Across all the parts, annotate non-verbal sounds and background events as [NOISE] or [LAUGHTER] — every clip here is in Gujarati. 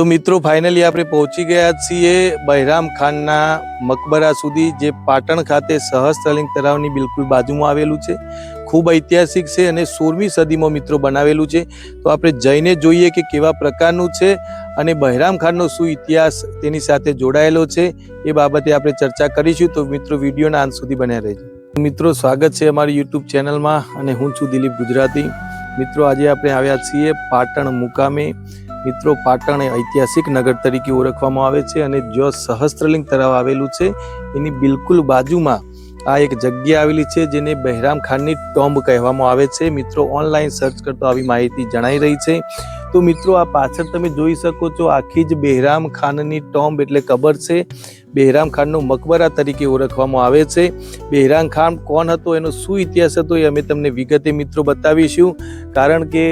તો મિત્રો ફાઇનલી આપણે પહોંચી ગયા છીએ બહેરામ ખાનના મકબરા સુધી, જે પાટણ ખાતે સહસ્ત્રલિંગ તળાવની બિલકુલ બાજુમાં આવેલું છે. ખૂબ ઐતિહાસિક છે અને સોળમી સદીમાં મિત્રો બનાવેલું છે. તો આપણે જઈને જોઈએ કે કેવા પ્રકારનું છે અને બહેરામ ખાનનો શું ઇતિહાસ તેની સાથે જોડાયેલો છે એ બાબતે આપણે ચર્ચા કરીશું. તો મિત્રો, વિડીયોના અંત સુધી બન્યા રહેજો. મિત્રો, સ્વાગત છે અમારી યુટ્યુબ ચેનલમાં અને હું છું દિલીપ ગુજરાતી. મિત્રો, આજે આપણે આવ્યા છીએ પાટણ મુકામે. મિત્રો, પાટણ એ ઐતિહાસિક નગર તરીકે ઓળખવામાં આવે છે અને જો સહસ્ત્રલિંગ તળાવ આવેલું છે, એની બિલકુલ બાજુમાં આ એક જગ્યા આવેલી છે જેને બહેરામ ખાનની ટોમ્બ કહેવામાં આવે છે. મિત્રો, ઓનલાઈન સર્ચ કરતો આવી માહિતી જણાઈ રહી છે. તો મિત્રો, આ પાછળ તમે જોઈ શકો છો, આખી જ બહેરામ ખાનની ટોમ્બ એટલે કબર છે. બહેરામ ખાનનો મકબરા તરીકે ઓળખવામાં આવે છે. બહેરામ ખાન કોણ હતો, એનો શું ઇતિહાસ હતો એ અમે તમને વિગતે મિત્રો બતાવીશું. કારણ કે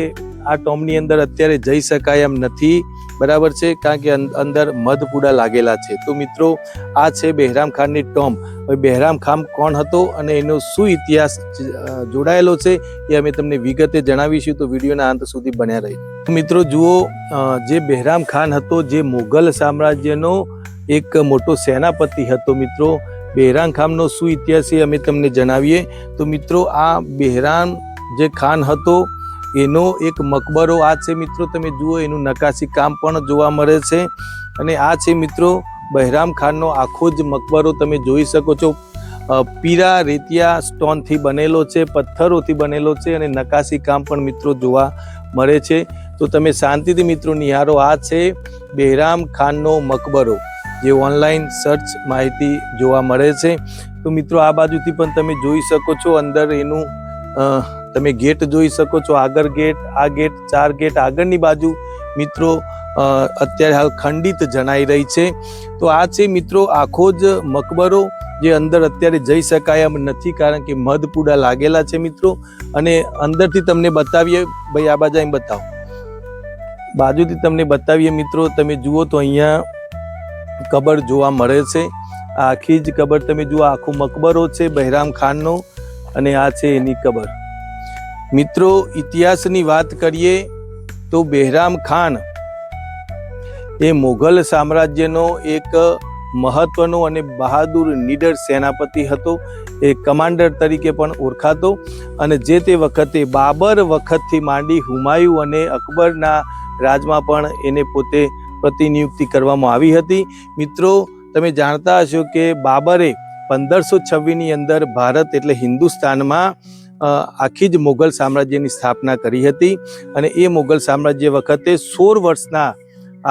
આ ટોમની અંદર અત્યારે જઈ શકાય એમ નથી. બરાબર છે? કારણ કે અંદર મધપુડા લાગેલા છે. તો મિત્રો, આ છે બહેરામ ખાનની ટોમ. હવે બહેરામ ખાન કોણ હતો અને એનો શું ઇતિહાસ જોડાયેલો છે એ અમે તમને વિગતે જણાવીશું. તો વિડીયોના અંત સુધી બન્યા રહી મિત્રો, જુઓ જે બહેરામ ખાન હતો, જે મુઘલ સામ્રાજ્યનો એક મોટો સેનાપતિ હતો, મિત્રો. બહેરામ ખાનનો શું ઇતિહાસ એ અમે તમને જણાવીએ. તો મિત્રો, આ બહેરામ જે ખાન હતો, એનો એક મકબરો આ છે મિત્રો. તમે જુઓ, એનું નકાશી કામ પણ જોવા મળે છે. અને આ છે મિત્રો, બહેરામ ખાનનો આખો જ મકબરો તમે જોઈ શકો છો. પીરા રેતિયા સ્ટોનથી બનેલો છે, પથ્થરોથી બનેલો છે અને નકાશી કામ પણ મિત્રો જોવા મળે છે. તો તમે શાંતિથી મિત્રો નિહારો, આ છે બહેરામ ખાનનો મકબરો. જે ઓનલાઈન સર્ચ માહિતી જોવા મળે છે. તો મિત્રો, આ બાજુથી પણ તમે જોઈ શકો છો, અંદર એનું તમે ગેટ જોઈ શકો છો, આગળ ગેટ આ ગેટ ચાર ગેટ આગળની બાજુ મિત્રો અત્યારે હાલ ખંડિત જણાઈ રહી છે. તો આ છે મિત્રો, આખો જ મકબરો જે અંદર અત્યારે જઈ શકાય એમ નથી, કારણ કે મધપુડા લાગેલા છે મિત્રો. અને અંદરથી તમને બતાવીએ, ભાઈ, આ બાજુ અહીં બતાવો. બાજુથી તમને બતાવીએ મિત્રો, તમે જુઓ તો અહીંયા કબર જોવા મળે છે. આ આખી જ કબર તમે જુઓ, આખો મકબરો છે બહેરામ ખાનનો અને આ છે એની કબર. મિત્રો, ઇતિહાસની વાત કરીએ તો બહેરામ ખાન એ મોગલ સામ્રાજ્યનો એક મહત્વનો અને બહાદુર નીડર સેનાપતિ હતો. એ કમાન્ડર તરીકે પણ ઓળખાતો અને જે તે વખતે બાબર વખતથી માંડી હુમાયુ અને અકબરના રાજમાં પણ એને પોતે પ્રતિનિયુક્તિ કરવામાં આવી હતી. મિત્રો, તમે જાણતા હશો કે બાબરે પંદરસો છવ્વીસની અંદર ભારત એટલે હિન્દુસ્તાનમાં આખી જ મોગલ સામ્રાજ્યની સ્થાપના કરી હતી અને એ મોગલ સામ્રાજ્ય વખતે સોળ વર્ષના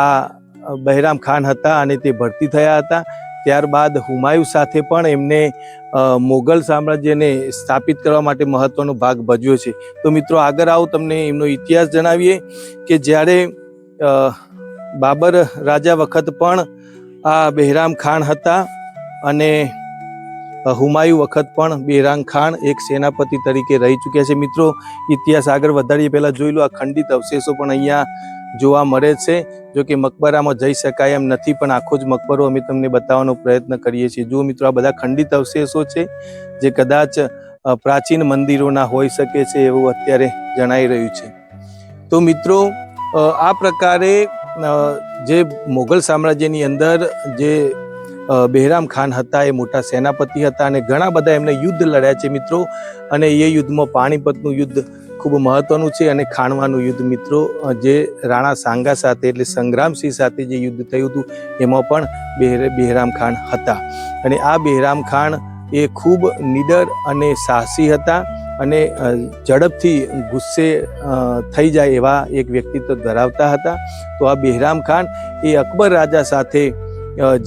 આ બહેરામ ખાન હતા અને તે ભરતી થયા હતા. ત્યારબાદ હુમાયુ સાથે પણ એમને મોગલ સામ્રાજ્યને સ્થાપિત કરવા માટે મહત્વનો ભાગ ભજવ્યો છે. તો મિત્રો, આગળ આવો, તમને એમનો ઇતિહાસ જણાવીએ કે જ્યારે બાબર રાજા વખત પણ આ બહેરામ ખાન હતા અને હુમાયુ વખત પણ બહેરામ ખાન એક સેનાપતિ તરીકે રહી ચૂક્યા છે. મિત્રો, ઇતિહાસ આગળ વધારીએ પહેલાં જોઈ લો આ ખંડિત અવશેષો પણ અહીંયા જોવા મળે છે. જો કે મકબરામાં જઈ શકાય એમ નથી, પણ આખો જ મકબરો અમે તમને બતાવવાનો પ્રયત્ન કરીએ છીએ. જુઓ મિત્રો, આ બધા ખંડિત અવશેષો છે, જે કદાચ પ્રાચીન મંદિરોના હોઈ શકે છે એવું અત્યારે જણાઈ રહ્યું છે. તો મિત્રો આ પ્રકારે જે મોગલ સામ્રાજ્યની અંદર જે બહેરામ ખાન હતા, એ મોટા સેનાપતિ હતા અને ઘણા બધા એમને યુદ્ધ લડ્યા છે મિત્રો. અને એ યુદ્ધમાં પાણીપતનું યુદ્ધ ખૂબ મહત્વનું છે અને ખાણવાનું યુદ્ધ મિત્રો. જે રાણા સાંગા સાથે એટલે સંગ્રામસિંહ સાથે જે યુદ્ધ થયું હતું, એમાં પણ બહેરામ ખાન હતા. અને આ બહેરામ ખાન એ ખૂબ નીડર અને સાહસી હતા. અને ઝડપથી ગુસ્સે થઈ જાય એવા એક વ્યક્તિત્વ ધરાવતા હતા. તો આ બહેરામ ખાન એ અકબર રાજા સાથે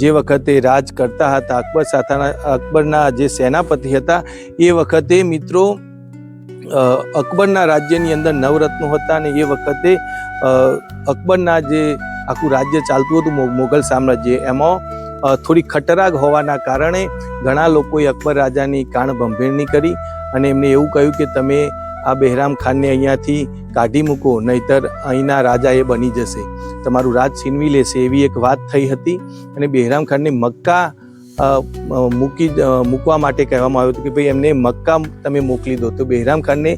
જે વખતે રાજ કરતા હતા, અકબર સાથેના, અકબરના જે સેનાપતિ હતા, એ વખતે મિત્રો અકબરના રાજ્યની અંદર નવરત્નો હતા અને એ વખતે અકબરના જે આખું રાજ્ય ચાલતું હતું મોગલ સામ્રાજ્ય, એમાં થોડી ખટરાગ હોવાના કારણે ઘણા લોકોએ અકબર રાજાની કાણ ભંભેરણી કરી. અને એમને એવું કહ્યું કે તમે આ બહેરામ ખાનને અહીંયાથી કાઢી મૂકો, નહીતર અહીંના રાજા એ બની જશે. તમારું રાજ છીનવી લેશે એવી એક વાત થઈ હતી અને બહેરામ ખાનને મક્કા મૂકી મૂકવા માટે કહેવામાં આવ્યું હતું કે ભાઈ એમને મક્કા તમે મોકલી દો. તો બહેરામ ખાનને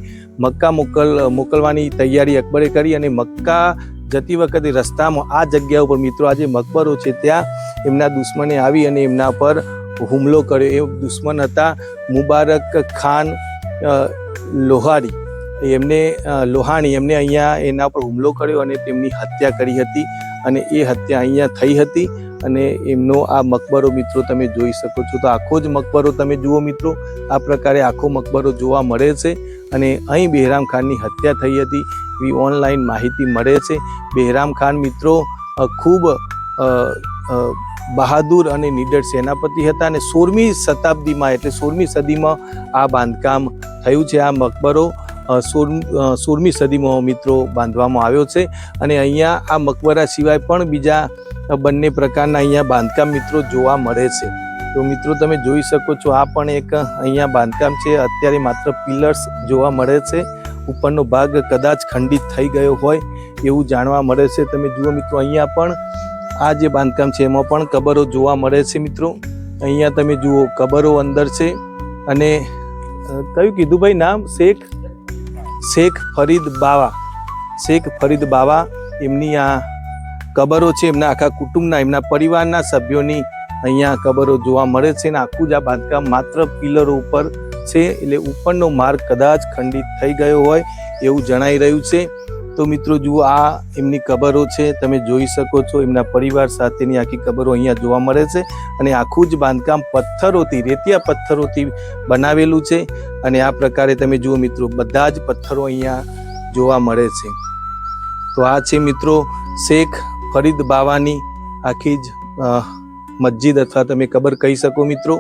મક્કા મોકલ, મોકલવાની તૈયારી અકબરે કરી અને મક્કા જતી વખતે રસ્તામાં, આ જગ્યા ઉપર મિત્રો આજે મકબરો છે ત્યાં એમના દુશ્મને આવી અને એમના પર હુમલો કર્યો. એ દુશ્મન હતા મુબારક ખાન લોહારી એમને લોહાણી એમને અહીંયા એના પર હુમલો કર્યો અને તેમની હત્યા કરી હતી અને એ હત્યા અહીંયા થઈ હતી અને એમનો આ મકબરો મિત્રો તમે જોઈ શકો છો. તો આખો જ મકબરો તમે જુઓ મિત્રો, આ પ્રકારે આખો મકબરો જોવા મળે છે અને અહીં બહેરામ ખાનની હત્યા થઈ હતી એવી ઓનલાઈન માહિતી મળે છે. બહેરામ ખાન મિત્રો ખૂબ બહાદુર અને નીડર સેનાપતિ હતા અને સોળમી શતાબ્દીમાં, એટલે સોળમી સદીમાં આ બાંધકામ થયું છે. આ મકબરો સોળ સોળમી સદીમાં મિત્રો બાંધવામાં આવ્યો છે અને અહીંયા આ મકબરા સિવાય પણ બીજા બંને પ્રકારના અહીંયા બાંધકામ મિત્રો જોવા મળે છે. તો મિત્રો તમે જોઈ શકો છો, આ પણ એક અહીંયા બાંધકામ છે. અત્યારે માત્ર પિલર્સ જોવા મળે છે. ઉપરનો ભાગ કદાચ ખંડિત થઈ ગયો હોય એવું જાણવા મળે છે. તમે જુઓ મિત્રો, અહીંયા પણ આ જે બાંધકામ છે, એમાં પણ કબરો જોવા મળે છે મિત્રો. અહીંયા તમે જુઓ, કબરો અંદર છે અને કયું કીધું ભાઈ નામ? શેખ? શેખ ફરીદ બાવા. શેખ ફરીદ બાવા એમની આ કબરો છે, એમના આખા કુટુંબના, એમના પરિવારના સભ્યોની અહીંયા કબરો જોવા મળે છે અને આખું જ આ બાંધકામ માત્ર પિલરો ઉપર છે. એટલે ઉપરનો માર્ગ કદાચ ખંડિત થઈ ગયો હોય એવું જણાઈ રહ્યું છે. તો મિત્રો જુઓ, આ એમની કબરો છે, તમે જોઈ શકો છો, એમના પરિવાર સાથેની આખી કબરો અહીંયા જોવા મળે છે અને આખું જ બાંધકામ પથ્થરોથી, રેતિયા પથ્થરોથી બનાવેલું છે અને આ પ્રકારે તમે જુઓ મિત્રો, બધા જ પથ્થરો અહીંયા જોવા મળે છે. તો આ છે મિત્રો શેખ ફરીદ બાવાની આખી જ મસ્જિદ અથવા તમે કબર કહી શકો મિત્રો.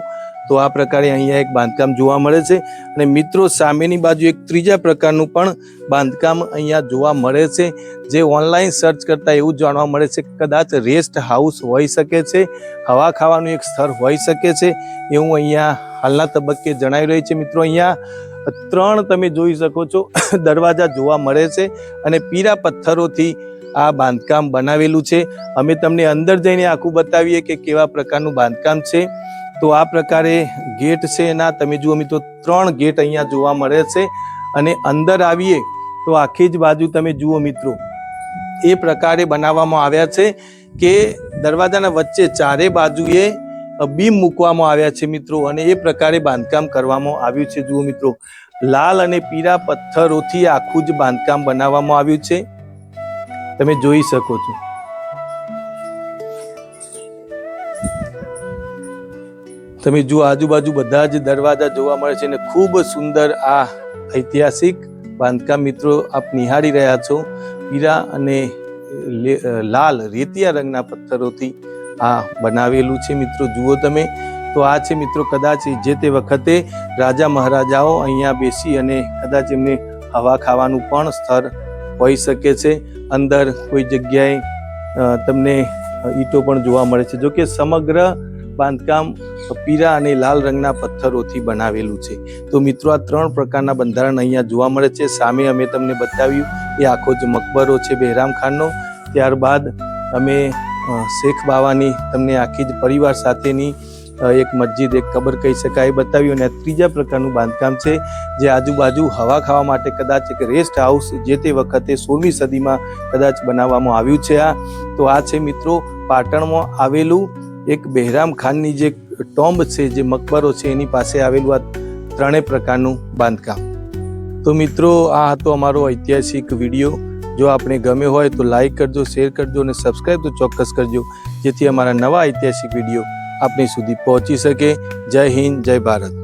તો આ પ્રકારે અહીંયા એક બાંધકામ જોવા મળે છે અને મિત્રો સામેની બાજુ એક ત્રીજા પ્રકારનું પણ બાંધકામ અહીંયા જોવા મળે છે, જે ઓનલાઈન સર્ચ કરતાં એવું જાણવા મળે છે કદાચ રેસ્ટ હાઉસ હોઈ શકે છે, હવા ખાવાનું એક સ્થળ હોઈ શકે છે, એવું અહીંયા હાલના તબક્કે જણાઈ રહ્યું છે. મિત્રો અહીંયા ત્રણ તમે જોઈ શકો છો, [COUGHS] દરવાજા જોવા મળે છે અને પીરા પથ્થરોથી આ બાંધકામ બનાવેલું છે. અમે તમને અંદર જઈને આખું બતાવીએ કે કેવા પ્રકારનું બાંધકામ છે. તો આ પ્રકારે ગેટ છે એના, તમે જુઓ મિત્રો, ત્રણ ગેટ અહીંયા જોવા મળે છે અને અંદર આવીએ તો આખી જ બાજુ તમે જુઓ મિત્રો, એ પ્રકારે બનાવવામાં આવ્યા છે કે દરવાજાના વચ્ચે ચારે બાજુએ બીમ મૂકવામાં આવ્યા છે મિત્રો અને એ પ્રકારે બાંધકામ કરવામાં આવ્યું છે. જુઓ મિત્રો, લાલ અને પીળા પથ્થરોથી આખું જ બાંધકામ બનાવવામાં આવ્યું છે. તમે જોઈ શકો છો. તમે જુઓ આજુબાજુ બધા જ દરવાજા જોવા મળે છે અને ખૂબ સુંદર આ ઐતિહાસિક બાંધકામ મિત્રો આપ નિહાળી રહ્યા છો. પીરા અને લાલ રેતિયા રંગના પથ્થરોથી આ બનાવેલું છે મિત્રો. જુઓ તમે. તો આ છે મિત્રો કદાચ જે તે વખતે રાજા મહારાજાઓ અહીંયા બેસી અને કદાચ એમને હવા ખાવાનું પણ સ્થળ હોઈ શકે છે. અંદર કોઈ જગ્યાએ તમને ઈંટો પણ જોવા મળે છે. જોકે સમગ્ર બાંધકામ પીળા અને લાલ રંગના પથ્થરોથી બનાવેલું છે. તો મિત્રો, આ ત્રણ પ્રકારના બંધારણ અહીંયા જોવા મળે છે. સામે અમે તમને બતાવ્યું, એ આખો જ મકબરો છે બહેરામ ખાનનો. ત્યારબાદ અમે શેખ બાવાની તમને આખી જ પરિવાર સાથેની એક મસ્જિદ, એક કબર કહી શકાય, એ બતાવ્યું. અને ત્રીજા પ્રકારનું બાંધકામ છે, જે આજુબાજુ હવા ખાવા માટે કદાચ એક રેસ્ટ હાઉસ જે તે વખતે સોળમી સદીમાં કદાચ બનાવવામાં આવ્યું છે આ. તો આ છે મિત્રો, પાટણમાં આવેલું એક બહેરામ ખાનની જે ટોમ્બ છે, જે મકબરો છે, એની પાસે આવેલું આ ત્રણેય પ્રકારનું બાંધકામ. તો મિત્રો, આ હતો અમારો ઐતિહાસિક વીડિયો. જો આપણે ગમે હોય તો લાઈક કરજો, શેર કરજો અને સબસ્ક્રાઈબ તો ચોક્કસ કરજો, જેથી અમારા નવા ઐતિહાસિક વીડિયો આપણી સુધી પહોંચી શકે. જય હિન્દ, જય ભારત.